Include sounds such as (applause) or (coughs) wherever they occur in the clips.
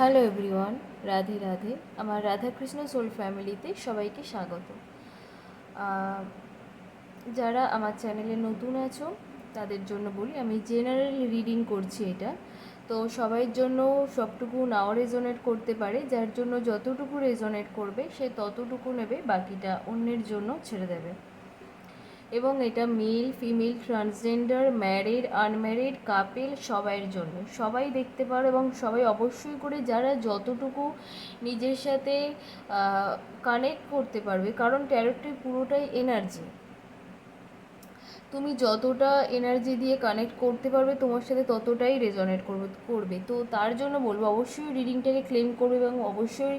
Hello everyone Radhe Radhe আমার Radhakrishna soul ফ্যামিলিতে সবাইকে স্বাগত। যারা আমার চ্যানেলে নতুন আছো, তাদের জন্য বলি, আমি জেনারেল রিডিং করছি এটা। তো সবাইয়ের জন্য সবটুকু নাও রেজোনেট করতে পারে। যার জন্য যতটুকু রেজোনেট করবে, সে ততটুকু নেবে, বাকিটা অন্যের জন্য ছেড়ে দেবে। এবং এটা male female transgender married unmarried couple সবাইয়ের জন্য। সবাই দেখতে পারো এবং সবাই অবশ্যই করে যারা যতটুকু নিজের সাথে কানেক্ট করতে পারবে, কারণ ট্যারোটটি পুরোটাই এনার্জি তুমি যতটা এনার্জি দিয়ে কানেক্ট করতে পারবে, তোমার সাথে ততটাই রেজনেট করবে করবে। তো তার জন্য বলব, অবশ্যই রিডিংটাকে ক্লেম করবে এবং অবশ্যই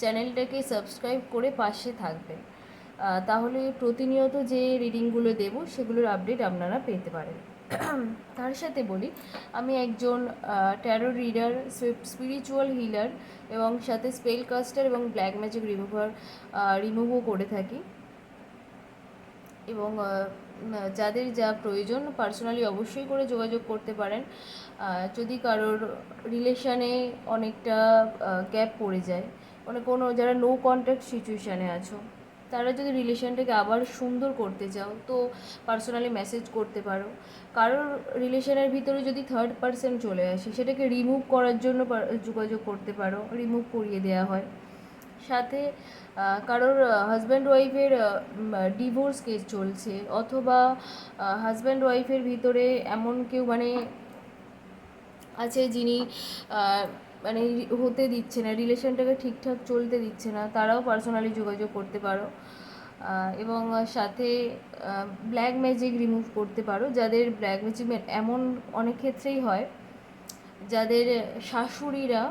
চ্যানেলটাকে সাবস্ক্রাইব করে পাশে থাকবে। তাহলে প্রতিনিয়ত যে রিডিংগুলো দেব, সেগুলোর আপডেট আপনারা পেতে পারেন। তার সাথে বলি, আমি একজন ট্যারো রিডার স্পিরিচুয়াল হিলার এবং সাথে স্পেল কাস্টার এবং ব্ল্যাক ম্যাজিক রিমুভার রিমুভও করে থাকি। এবং যাদের যা প্রয়োজন পার্সোনালি অবশ্যই করে যোগাযোগ করতে পারেন। যদি কারোর রিলেশানে অনেকটা গ্যাপ পড়ে যায় মানে কোনো, যারা নো কন্ট্যাক্ট সিচুয়েশানে আছো তারা যদি রিলেশনটাকে আবার সুন্দর করতে চাও, তো পার্সোনালি মেসেজ করতে পারো। কারোর রিলেশনের ভিতরে যদি থার্ড পার্সন চলে আসে, সেটাকে রিমুভ করার জন্য যোগাযোগ করতে পারো রিমুভ করিয়ে দেওয়া হয়। সাথে কারোর হাজব্যান্ড ওয়াইফের ডিভোর্স কেস চলছে, অথবা হাজব্যান্ড ওয়াইফের ভিতরে এমন কেউ মানে আছে যিনি মানে হতে দিচ্ছে না, রিলেশনটাকে ঠিকঠাক চলতে দিচ্ছে না, তারাও পার্সোনালি যোগাযোগ করতে পারো। এবং সাথে ব্ল্যাক ম্যাজিক রিমুভ করতে পারো, যাদের ব্ল্যাক ম্যাজিক এমন অনেক ক্ষেত্রেই হয়, যাদের শাশুড়িরা,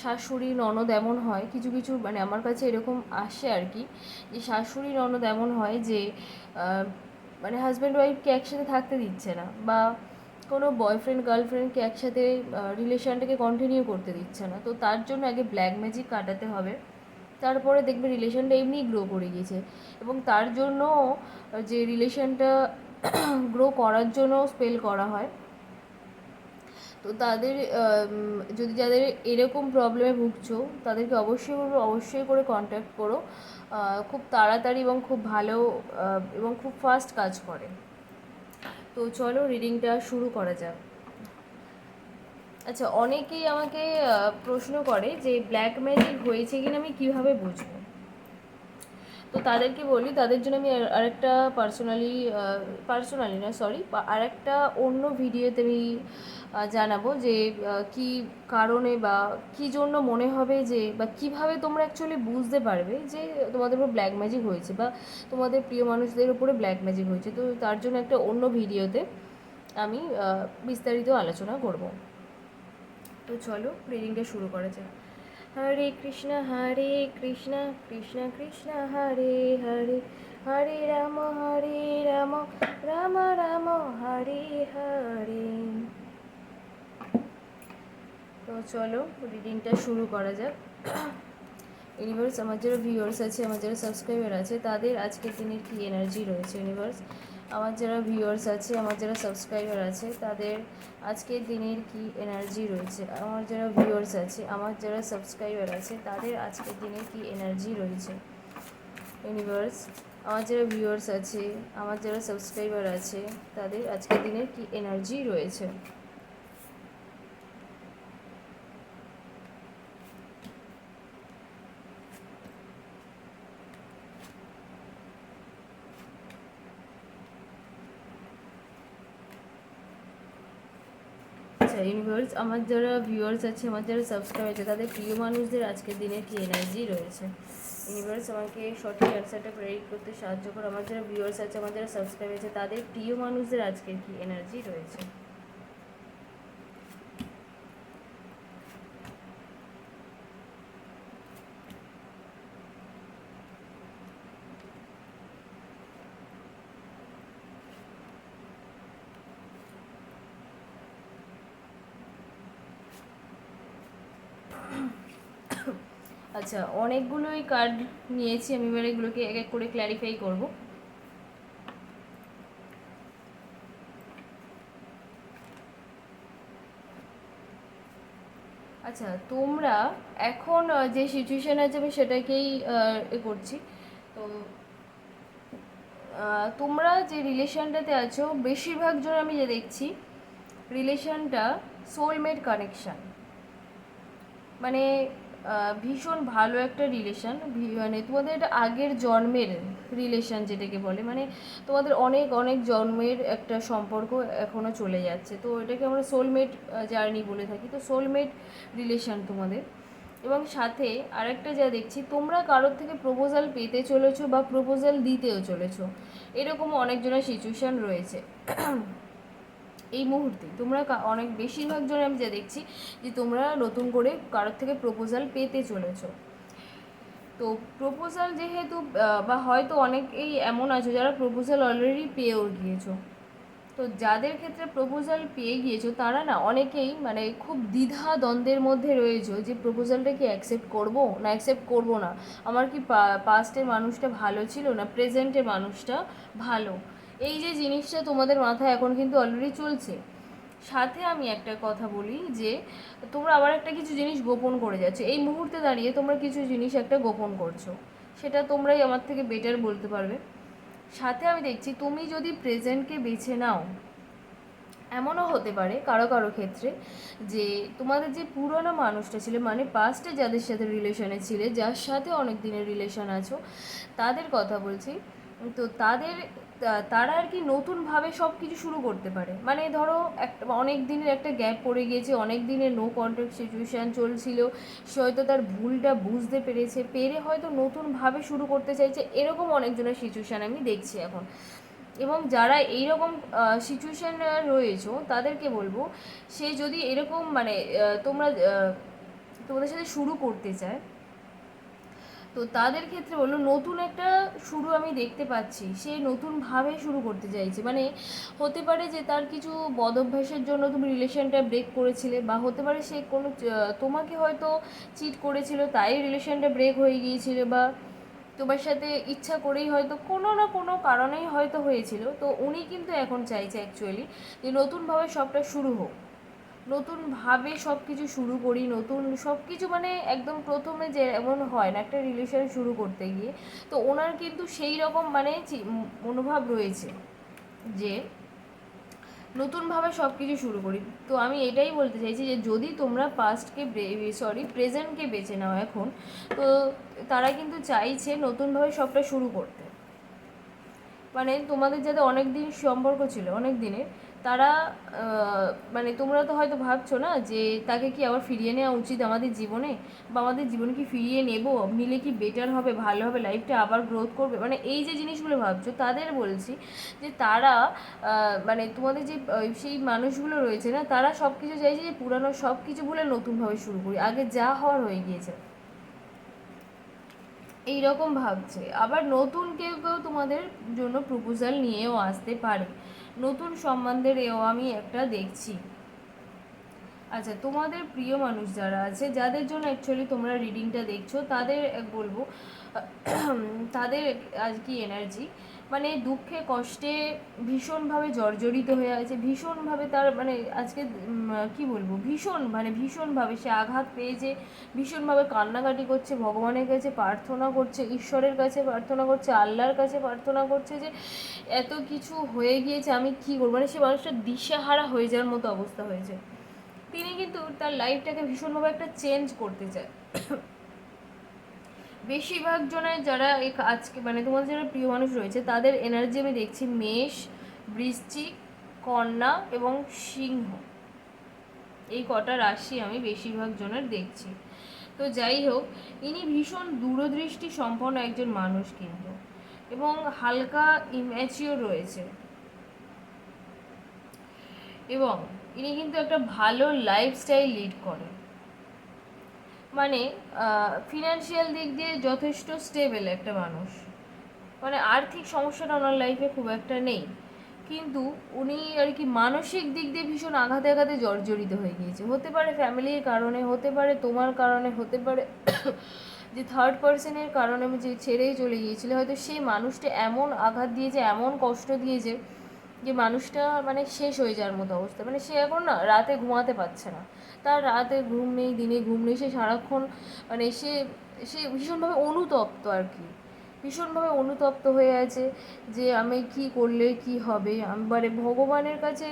শাশুড়ি, ননদ এমন হয়, কিছু কিছু মানে আমার কাছে এরকম আসে আর কি, যে শাশুড়ি, ননদ এমন হয় যে মানে হাজব্যান্ড ওয়াইফকে একসাথে থাকতে দিচ্ছে না, বা কোনো বয়ফ্রেন্ড গার্লফ্রেন্ডকে একসাথে রিলেশনটাকে কন্টিনিউ করতে দিচ্ছে না। তো তার জন্য আগে ব্ল্যাক ম্যাজিক কাটাতে হবে। তারপরে দেখবে রিলেশনটা এমনিই গ্রো করে গিয়েছে। এবং তার জন্য, যে রিলেশনটা গ্রো (coughs) করার জন্য স্পেল করা হয়। তো তাদের যদি যাদের এরকম প্রবলেমে ভুগছো, তাদেরকে অবশ্যই অবশ্যই করে কন্ট্যাক্ট করো। খুব তাড়াতাড়ি এবং খুব ভালো এবং খুব ফাস্ট কাজ করে। তো চলো রিডিংটা শুরু করা যাক। আচ্ছা অনেকেই আমাকে প্রশ্ন করে যে ব্ল্যাক ম্যাজিক হয়েছে কিনা আমি কীভাবে বুঝব? তো তাদেরকে বলি, তাদের জন্য আমি আরেকটা পার্সোনালি পার্সোনালি না সরি আরেকটা অন্য ভিডিওতে আমি জানাব যে কি কারণে বা কি জন্য মনে হবে যে, বা কীভাবে তোমরা অ্যাকচুয়ালি বুঝতে পারবে যে তোমাদের উপর ব্ল্যাক ম্যাজিক হয়েছে বা তোমাদের প্রিয় মানুষদের উপরে ব্ল্যাক ম্যাজিক হয়েছে। তো তার জন্য একটা অন্য ভিডিওতে আমি বিস্তারিত আলোচনা করব। তো চলো রিডিংটা শুরু করা যাক। হরে কৃষ্ণ হরে কৃষ্ণ কৃষ্ণ কৃষ্ণ, হরে হরে হরে রাম হরে রাম রাম রাম, হরে হরে। তো চলো রিডিংটা শুরু করা যাক। ইউনিভার্স আমার যারা ভিউয়ার্স আছে, আমার যারা সাবস্ক্রাইবার আছে, তাদের আজকের দিনের কী এনার্জি রয়েছে ইউনিভার্স আমার যারা ভিউয়ার্স আছে, আমার যারা সাবস্ক্রাইবার আছে, তাদের আজকের দিনের কি এনার্জি রয়েছে? আমার যারা ভিউয়ার্স আছে, আমার যারা সাবস্ক্রাইবার আছে, তাদের আজকের দিনে কি এনার্জি রয়েছে? ইউনিভার্স আমার যারা ভিউয়ার্স আছে, আমার যারা সাবস্ক্রাইবার আছে, তাদের আজকের দিনের কি এনার্জি রয়েছে? আচ্ছা ইউনিভার্স আমার যারা ভিউয়ার্স আছে, আমার যারা সাবস্ক্রাইব আছে, তাদের প্রিয় মানুষদের আজকের দিনে কি এনার্জি রয়েছে? ইউনিভার্স আমাকে সঠিক অ্যান্সারটা প্রেরিত করতে সাহায্য করে। আমার যারা ভিউয়ার্স আছে, আমার যারা সাবস্ক্রাইব আছে, তাদের প্রিয় মানুষদের আজকের কি এনার্জি রয়েছে? আচ্ছা অনেকগুলোই কার্ড নিয়েছি, আমি এবার এগুলোকে এক এক করে ক্ল্যারিফাই করব। আচ্ছা তোমরা এখন যে সিচুয়েশান আছে, আমি সেটাকেই এ করছি। তো তোমরা যে রিলেশনটাতে আছো, বেশিরভাগ জন আমি যে দেখছি রিলেশনটা সোলমেট কানেকশান মানে ভীষণ ভালো একটা রিলেশন মানে তোমাদের এটা আগের জন্মের রিলেশন যেটাকে বলে মানে তোমাদের অনেক অনেক জন্মের একটা সম্পর্ক এখনও চলে যাচ্ছে। তো এটাকে আমরা সোলমেট জার্নি বলে থাকি। তো সোলমেট রিলেশন তোমাদের। এবং সাথে আরেকটা যা দেখছি, তোমরা কারোর থেকে প্রপোজাল পেতে চলেছো বা প্রপোজাল দিতেও চলেছো। এরকম অনেকজনের সিচুয়েশান রয়েছে। এই মুহূর্তে তোমরা অনেক বেশিরভাগ জন আমি যা দেখছি যে তোমরা নতুন করে কারোর থেকে প্রপোজাল পেতে চলেছো। তো প্রপোজাল যেহেতু বা হয়তো অনেকেই এমন আছে যারা প্রপোজাল অলরেডি পেয়েও গিয়েছো। তো যাদের ক্ষেত্রে প্রপোজাল পেয়ে গিয়েছো, তারা না অনেকেই মানে খুব দ্বিধা দ্বন্দ্বের মধ্যে রয়েছে যে প্রপোজালটা কি অ্যাকসেপ্ট করব না অ্যাকসেপ্ট করব না? আমার কি পাস্টের মানুষটা ভালো ছিল না প্রেজেন্টের মানুষটা ভালো? এই যে জিনিসটা তোমাদের মাথায় এখন কিন্তু অলরেডি চলছে, সাথে আমি একটা কথা বলি যে, তোমরা আবার একটা কিছু জিনিস গোপন করে যাচ্ছ। এই মুহূর্তে দাঁড়িয়ে তোমরা কিছু জিনিস একটা গোপন করছ, সেটা তোমরাই আমার থেকে বেটার বলতে পারবে। সাথে আমি দেখছি তুমি যদি প্রেজেন্টকে বেছে নাও, এমনও হতে পারে কারও কারও ক্ষেত্রে যে, তোমাদের যে পুরনো মানুষটা ছিল মানে পাস্টে যাদের সাথে রিলেশনে ছিলে, যার সাথে অনেক দিনের রিলেশন আছো, তাদের কথা বলছি। তো তাদের তারা আর কি নতুনভাবে সব কিছু শুরু করতে পারে। মানে ধরো একটা অনেক দিনের একটা গ্যাপ পড়ে গিয়েছে, অনেক দিনের নো কন্ট্যাক্ট সিচুয়েশান চলছিল সে হয়তো তার ভুলটা বুঝতে পেরেছে, পেরে হয়তো নতুনভাবে শুরু করতে চাইছে, এরকম অনেকজনের সিচুয়েশান আমি দেখছি এখন। এবং যারা এইরকম সিচুয়েশান রয়েছে, তাদেরকে বলব, সে যদি এরকম মানে তোমরা তোমাদের সাথে শুরু করতে চায় তো তাদের ক্ষেত্রে বলল নতুন একটা শুরু আমি দেখতে পাচ্ছি। সে নতুনভাবে শুরু করতে চাইছে। মানে হতে পারে যে তার কিছু বদভ্যাসের জন্য তুমি রিলেশনটা ব্রেক করেছিলে বা হতে পারে সে কোনো তোমাকে হয়তো চিট করেছিল, তাই রিলেশনটা ব্রেক হয়ে গিয়েছিল বা তোমার সাথে ইচ্ছা করেই হয়তো কোনো না কোনো কারণেই হয়তো হয়েছিল। তো উনি কিন্তু এখন চাইছে অ্যাকচুয়ালি যে নতুনভাবে সবটা শুরু হোক। নতুনভাবে সব কিছু শুরু করি, নতুন সব কিছু মানে একদম প্রথমে যে এমন হয় না একটা রিলেশন শুরু করতে গিয়ে, তো ওনার কিন্তু সেই রকম মানে মনোভাব রয়েছে যে নতুনভাবে সব কিছু শুরু করি। তো আমি এটাই বলতে চাইছি যে যদি তোমরা পাস্টকে সরি প্রেজেন্টকে বেছে নাও এখন, তো তারা কিন্তু চাইছে নতুনভাবে সবটা শুরু করতে। মানে তোমাদের যাতে অনেক দিন সম্পর্ক ছিল অনেক দিনের তারা মানে তোমরা তো হয়তো ভাবছ না যে তাকে কি আবার ফিরিয়ে নেওয়া উচিত আমাদের জীবনে? বা আমাদের জীবনে কি ফিরিয়ে নেব? নিলে কি বেটার হবে, ভালো হবে লাইফটা আবার গ্রোথ করবে? মানে এই যে জিনিসগুলো ভাবছ, তাদের বলছি যে তারা মানে তোমাদের যে সেই মানুষগুলো রয়েছে না, তারা সব কিছু চাইছে যে পুরানো সব কিছু বলে নতুনভাবে শুরু করি। আগে যা হওয়ার হয়ে গিয়েছে। এই রকম ভাবছে। আবার নতুন কেউ কেউ তোমাদের জন্য প্রপোজাল নিয়েও আসতে পারে। নতুন সম্বন্ধের এও আমি একটা দেখছি। আচ্ছা তোমাদের প্রিয় মানুষ যারা আছে, যাদের জন্য অ্যাকচুয়ালি তোমরা রিডিংটা দেখছ, তাদের বলব, তাদের আজকে এনার্জি মানে দুঃখে, কষ্টে ভীষণভাবে জর্জরিত হয়ে আছে, ভীষণভাবে তার মানে আজকে কি বলব, ভীষণ মানে ভীষণভাবে সে আঘাত পেয়েছে, ভীষণভাবে কান্নাকাটি করছে, ভগবানের কাছে প্রার্থনা করছে, ঈশ্বরের কাছে প্রার্থনা করছে, আল্লাহর কাছে প্রার্থনা করছে যে এত কিছু হয়ে গিয়েছে, আমি কী করব? মানে সে মানুষটা দিশেহারা হয়ে যাওয়ার মতো অবস্থা হয়েছে। তিনি কিন্তু তার লাইফটাকে ভীষণভাবে একটা চেঞ্জ করতে চায়। বেশিরভাগ জনের যারা আজকে মানে তোমাদের যারা প্রিয় মানুষ রয়েছে, তাদের এনার্জি আমি দেখছি মেষ বৃশ্চিক কন্যা এবং সিংহ। এই কটা রাশি আমি বেশিরভাগ জনের দেখছি। তো যাই হোক, ইনি ভীষণ দূরদৃষ্টি সম্পন্ন একজন মানুষ কিন্তু এবং হালকা ইম্যাচিওর রয়েছে। এবং ইনি কিন্তু একটা ভালো লাইফস্টাইল লিড করেন। মানে ফিনান্সিয়াল দিক দিয়ে যথেষ্ট স্টেবল একটা মানুষ। মানে আর্থিক সমস্যাটা ওনার লাইফে খুব একটা নেই। কিন্তু উনি আর কি মানসিক দিক দিয়ে ভীষণ আঘাতে আঘাতে জর্জরিত হয়ে গিয়েছে। হতে পারে ফ্যামিলির কারণে, হতে পারে তোমার কারণে, হতে পারে (coughs) যে থার্ড পার্সনের কারণে আমি যে ছেড়েই চলে গিয়েছিল, হয়তো সেই মানুষটা এমন আঘাত দিয়েছে, এমন কষ্ট দিয়েছে যে মানুষটা মানে শেষ হয়ে যাওয়ার মতো অবস্থা। মানে সে এখন না, রাতে ঘুমাতে পারছে না। তার রাতে ঘুম নেই, দিনে ঘুম নেই, সে সারাক্ষণ মানে সে সে ভীষণভাবে অনুতপ্ত আর কি। ভীষণভাবে অনুতপ্ত হয়ে আছে যে আমি কি করলে কি হবে? আমি মানে ভগবানের কাছে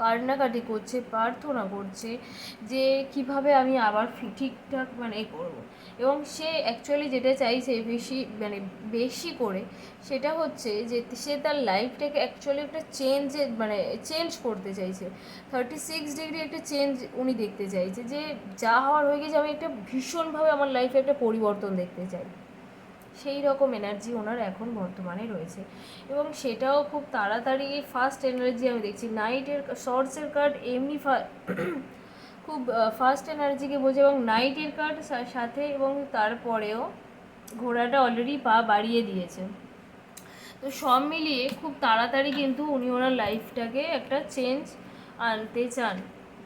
কান্নাকাটি করছে, প্রার্থনা করছে যে কীভাবে আমি আবার ঠিকঠাক মানে করব। এবং সে অ্যাকচুয়ালি যেটা চাইছে বেশি মানে বেশি করে সেটা হচ্ছে যে সে তার লাইফটাকে অ্যাকচুয়ালি একটা চেঞ্জে মানে চেঞ্জ করতে চাইছে। থার্টি সিক্স ডিগ্রি একটা চেঞ্জ উনি দেখতে চাইছে যে যা হওয়ার হয়ে গেছে, আমি একটা ভীষণভাবে আমার লাইফে একটা পরিবর্তন দেখতে চাই। সেই রকম এনার্জি ওনার এখন বর্তমানে রয়েছে। এবং সেটাও খুব তাড়াতাড়ি ফার্স্ট এনার্জি আমি দেখছি। নাইটের শর্টসের কার্ড এমনি (coughs) খুব ফার্স্ট এনার্জিকে বোঝে এবং নাইটের কার্ড সাথে এবং তারপরেও ঘোড়াটা অলরেডি পা বাড়িয়ে দিয়েছে। তো সব মিলিয়ে খুব তাড়াতাড়ি কিন্তু উনি ওনার লাইফটাকে একটা চেঞ্জ আনতে চান।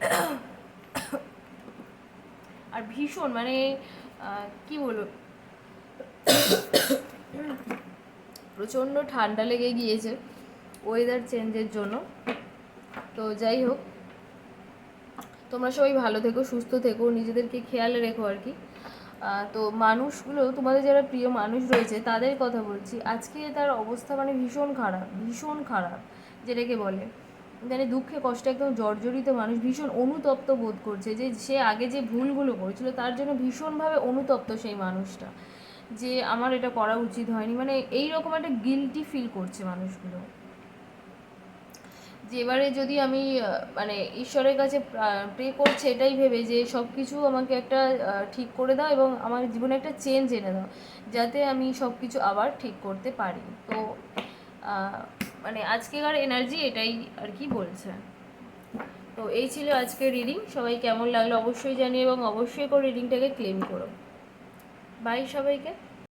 (coughs) আর ভীষণ মানে কি বলব? প্রচণ্ড ঠান্ডা লেগে গিয়েছে ওয়েদার চেঞ্জের জন্য। তো যাই হোক, তোমরা সবাই ভালো থেকো, সুস্থ থেকো, নিজেদেরকে খেয়ালে রেখো আর কি। তো মানুষগুলো, তোমাদের যারা প্রিয় মানুষ রয়েছে, তাদের কথা বলছি, আজকে তার অবস্থা মানে ভীষণ খারাপ ভীষণ খারাপ, যেটাকে বলে। মানে দুঃখে কষ্টে একদম জর্জরিত মানুষ, ভীষণ অনুতপ্ত বোধ করছে যে সে আগে যে ভুলগুলো করেছিল, তার জন্য ভীষণভাবে অনুতপ্ত সেই মানুষটা। যে আমার এটা করা উচিত হয়নি। মানে এই রকম একটা গিলটি ফিল করছে মানুষগুলো। যে এবারে যদি আমি মানে ঈশ্বরের কাছে প্রে করছে এটাই ভেবে যে সব কিছু আমাকে একটা ঠিক করে দাও এবং আমার জীবনে একটা চেঞ্জ এনে দাও, যাতে আমি সব কিছু আবার ঠিক করতে পারি। তো মানে আজকেকার এনার্জি এটাই আর কি বলছে। তো এই ছিল আজকের রিডিং সবাই কেমন লাগল অবশ্যই জানিয়ে এবং অবশ্যই করে রিডিংটাকে ক্লেম করো। বাই সবাইকে।